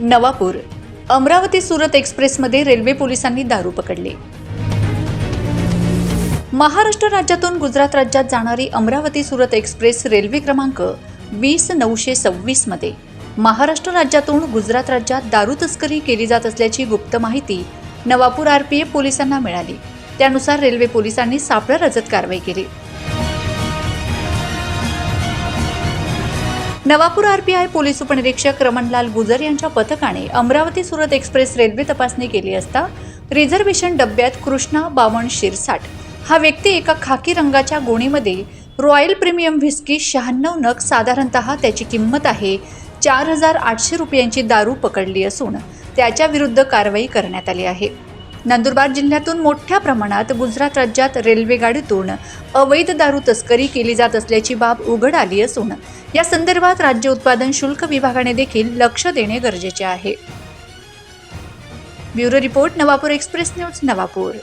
नवापूर अमरावती सुरत एक्सप्रेसमध्ये रेल्वे पोलिसांनी दारू पकडले. महाराष्ट्र राज्यातून गुजरात राज्यात जाणारी अमरावती सुरत एक्सप्रेस रेल्वे क्रमांक वीस नऊशे सव्वीसमध्ये. महाराष्ट्र राज्यातून गुजरात राज्यात दारू तस्करी केली जात असल्याची गुप्त माहिती नवापूर आरपीएफ पोलिसांना मिळाली. त्यानुसार रेल्वे पोलिसांनी सापळा रजत कारवाई केली. नवापूर आरपीआय पोलीस उपनिरीक्षक रमणलाल गुजर यांच्या पथकाने अमरावती सुरत एक्सप्रेस रेल्वे तपासणी केली असता रिझर्वेशन डब्यात कृष्णा बावन शिरसाट हा व्यक्ती एका खाकी रंगाच्या गोणीमध्ये रॉयल प्रीमियम व्हिस्की शहाण्णव नग साधारणतः त्याची किंमत आहे चार हजार आठशे रुपयांची दारू पकडली असून त्याच्या विरुद्ध कारवाई करण्यात आली आहे. नंदुरबार जिल्ह्यातून मोठ्या प्रमाणात गुजरात राज्यात रेल्वेगाडीतून अवैध दारू तस्करी केली जात असल्याची बाब उघड आली असून या संदर्भात राज्य उत्पादन शुल्क विभागाने देखील लक्ष देणे गरजेचे आहे. Bureau report Navapur express news Navapur.